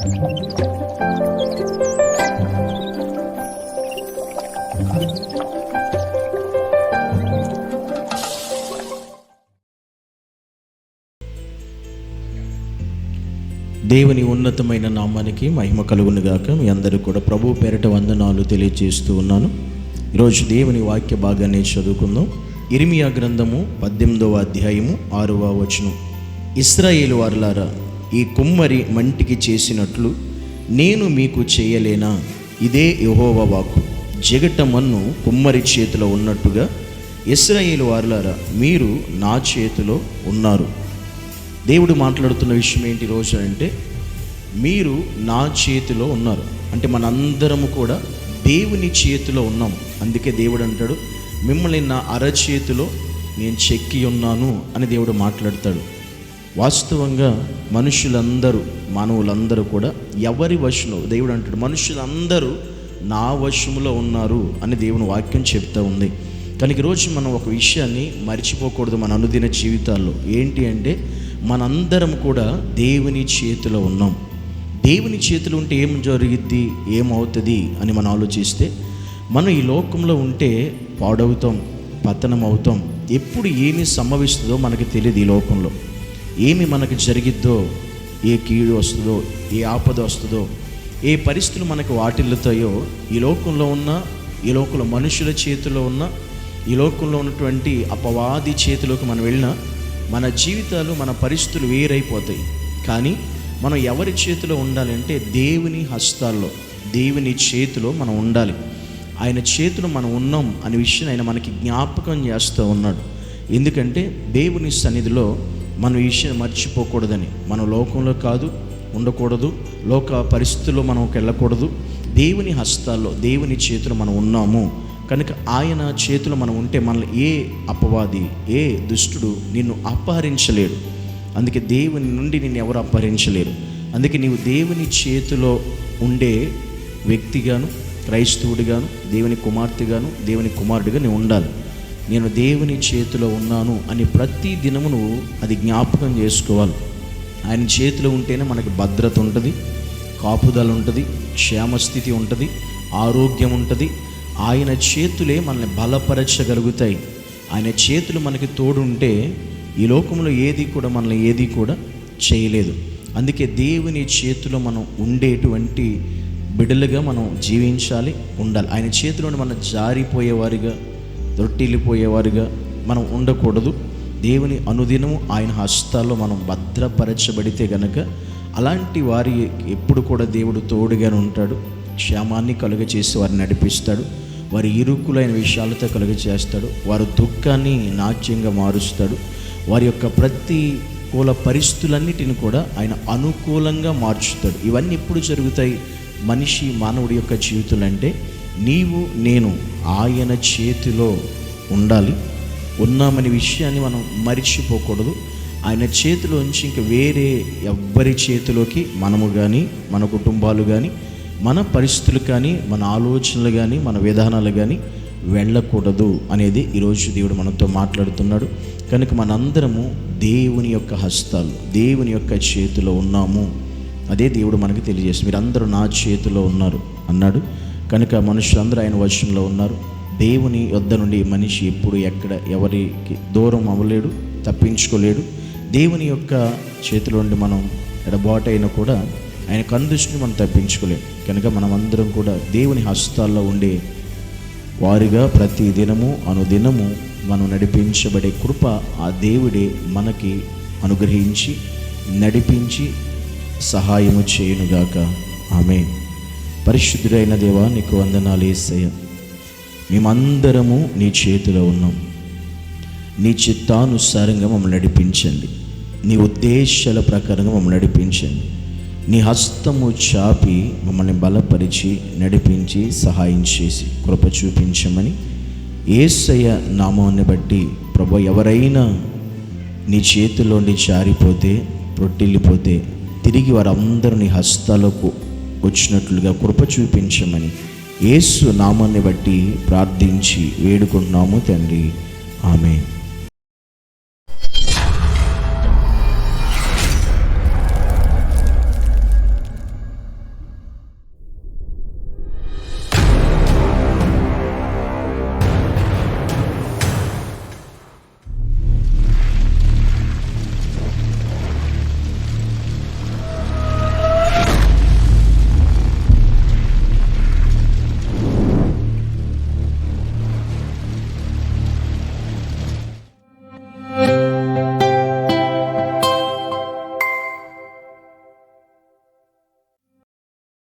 దేవుని ఉన్నతమైన నామానికి మహిమ కలుగునుగాక మీ అందరూ కూడా ప్రభు పేరట వందనాలు తెలియజేస్తూ ఉన్నాను. ఈరోజు దేవుని వాక్య భాగాన్ని చదువుకుందాం. ఇరిమియా గ్రంథము పద్దెనిమిదవ అధ్యాయము ఆరవ వచనం. ఇస్రాయేలు వారులారా ఈ కుమ్మరి మంటికి చేసినట్లు నేను మీకు చేయలేనా? ఇదే యహోవా వాక్కు. జగట మన్ను కుమ్మరి చేతిలో ఉన్నట్టుగా ఇస్రాయేల్ వారులారా మీరు నా చేతిలో ఉన్నారు. దేవుడు మాట్లాడుతున్న విషయం ఏంటి రోజు అంటే మీరు నా చేతిలో ఉన్నారు. అంటే మనందరము కూడా దేవుని చేతిలో ఉన్నాం. అందుకే దేవుడు అంటాడు మిమ్మల్ని నా అరచేతిలో నేను చెక్కి ఉన్నాను అని దేవుడు మాట్లాడతాడు. వాస్తవంగా మనుషులందరూ మానవులందరూ కూడా ఎవరి వశంలో? దేవుడు అంటాడు మనుషులందరూ నా వశములో ఉన్నారు అని దేవుని వాక్యం చెప్తా ఉంది. కానీ ఈరోజు మనం ఒక విషయాన్ని మర్చిపోకూడదు మన అనుదిన జీవితాల్లో. ఏంటి అంటే మనందరం కూడా దేవుని చేతిలో ఉన్నాం. దేవుని చేతిలో ఉంటే ఏం జరిగిద్ది ఏమవుతుంది అని మనం ఆలోచిస్తే మనం ఈ లోకంలో ఉంటే పాడవుతాం పతనం అవుతాం ఎప్పుడు ఏమి సంభవిస్తుందో మనకి తెలియదు ఈ లోకంలో. ఏమి మనకు జరిగిద్దో ఏ కీడు వస్తుందో ఏ ఆపద వస్తుందో ఏ పరిస్థితులు మనకు వాటిల్లుతాయో ఈ లోకంలో ఉన్న ఈ లోకంలో మనుషుల చేతిలో ఉన్న ఈ లోకంలో ఉన్నటువంటి అపవాది చేతిలోకి మనం వెళ్ళినా మన జీవితాలు మన పరిస్థితులు వేరైపోతాయి. కానీ మనం ఎవరి చేతిలో ఉండాలంటే దేవుని హస్తాల్లో దేవుని చేతిలో మనం ఉండాలి. ఆయన చేతిలో మనం ఉన్నాం అనే విషయం ఆయన మనకి జ్ఞాపకం చేస్తూ ఉన్నాడు. ఎందుకంటే దేవుని సన్నిధిలో మనం ఈ విషయం మర్చిపోకూడదని. మన లోకంలో కాదు ఉండకూడదు. లోక పరిస్థితుల్లో మనం వెళ్ళకూడదు. దేవుని హస్తాల్లో దేవుని చేతిలో మనం ఉన్నాము. కనుక ఆయన చేతిలో మనం ఉంటే మనల్ని ఏ అపవాది ఏ దుష్టుడు నిన్ను అపహరించలేడు. అందుకే దేవుని నుండి నిన్ను ఎవరు అపహరించలేరు. అందుకే నీవు దేవుని చేతిలో ఉండే వ్యక్తిగాను క్రైస్తవుడిగాను దేవుని కుమార్తెగాను దేవుని కుమారుడిగా నీవు ఉండాలి. నేను దేవుని చేతిలో ఉన్నాను అని ప్రతి దినమును అది జ్ఞాపకం చేసుకోవాలి. ఆయన చేతిలో ఉంటేనే మనకి భద్రత ఉంటుంది కాపుదల ఉంటుంది క్షేమస్థితి ఉంటుంది ఆరోగ్యం ఉంటుంది. ఆయన చేతులే మనల్ని బలపరచగలుగుతాయి. ఆయన చేతులు మనకి తోడుంటే ఈ లోకంలో ఏది కూడా మనల్ని ఏది కూడా చేయలేదు. అందుకే దేవుని చేతిలో మనం ఉండేటువంటి బిడలుగా మనం జీవించాలి ఉండాలి. ఆయన చేతిలో మనం జారిపోయేవారిగా రొట్టెళ్ళిపోయేవారుగా మనం ఉండకూడదు. దేవుని అనుదినము ఆయన హస్తాల్లో మనం భద్రపరచబడితే గనక అలాంటి వారి ఎప్పుడు కూడా దేవుడు తోడుగానే ఉంటాడు. క్షేమాన్ని కలుగచేసి వారిని నడిపిస్తాడు. వారి ఇరుకులైన విషయాలతో కలుగచేస్తాడు. వారి దుఃఖాన్ని నాట్యంగా మారుస్తాడు. వారి యొక్క ప్రతి కూల పరిస్థితులన్నిటిని కూడా ఆయన అనుకూలంగా మార్చుతాడు. ఇవన్నీ ఎప్పుడు జరుగుతాయి? మనిషి మానవుడి యొక్క జీవితాలు అంటే నీవు నేను ఆయన చేతిలో ఉండాలి. ఉన్నామనే విషయాన్ని మనం మరిచిపోకూడదు. ఆయన చేతిలోంచి ఇంక వేరే ఎవ్వరి చేతిలోకి మనము కానీ మన కుటుంబాలు కానీ మన పరిస్థితులు కానీ మన ఆలోచనలు కానీ మన విధానాలు కానీ వెళ్ళకూడదు అనేది ఈరోజు దేవుడు మనతో మాట్లాడుతున్నాడు. కనుక మనందరము దేవుని యొక్క హస్తాలు దేవుని యొక్క చేతిలో ఉన్నాము. అదే దేవుడు మనకి తెలియజేస్తుంది. మీరందరూ నా చేతిలో ఉన్నారు అన్నాడు. కనుక మనుషులందరూ ఆయన వశంలో ఉన్నారు. దేవుని యొద్ద నుండి మనిషి ఎప్పుడు ఎక్కడ ఎవరికి దూరం అవ్వలేడు తప్పించుకోలేడు. దేవుని యొక్క చేతిలో నుండి మనం ఎడబాటైనా కూడా ఆయన కందుష్టిని మనం తప్పించుకోలేము కనుక మనం అందరం కూడా దేవుని హస్తాల్లో ఉండే వారిగా ప్రతి దినము అనుదినము మనం నడిపించబడే కృప ఆ దేవుడే మనకి అనుగ్రహించి నడిపించి సహాయము చేయునుగాక. ఆమె పరిశుద్ధుడైన దేవా నీకు వందనాలు ఏసయ్య. మేమందరము నీ చేతిలో ఉన్నాం. నీ చిత్తానుసారంగా మమ్మల్ని నడిపించండి. నీ ఉద్దేశాల ప్రకారంగా మమ్మల్ని నడిపించండి. నీ హస్తము చాపి మమ్మల్ని బలపరిచి నడిపించి సహాయం చేసి కృప చూపించమని ఏసయ్య నామాన్ని బట్టి ప్రభు ఎవరైనా నీ చేతిలోండి జారిపోతే రొట్టిల్లిపోతే తిరిగి వారందరూ నీ హస్తాలకు వచ్చినట్లుగా కృప చూపించమని యేసు నామాన్ని బట్టి ప్రార్థించి వేడుకుంటున్నాము తండ్రి. ఆమె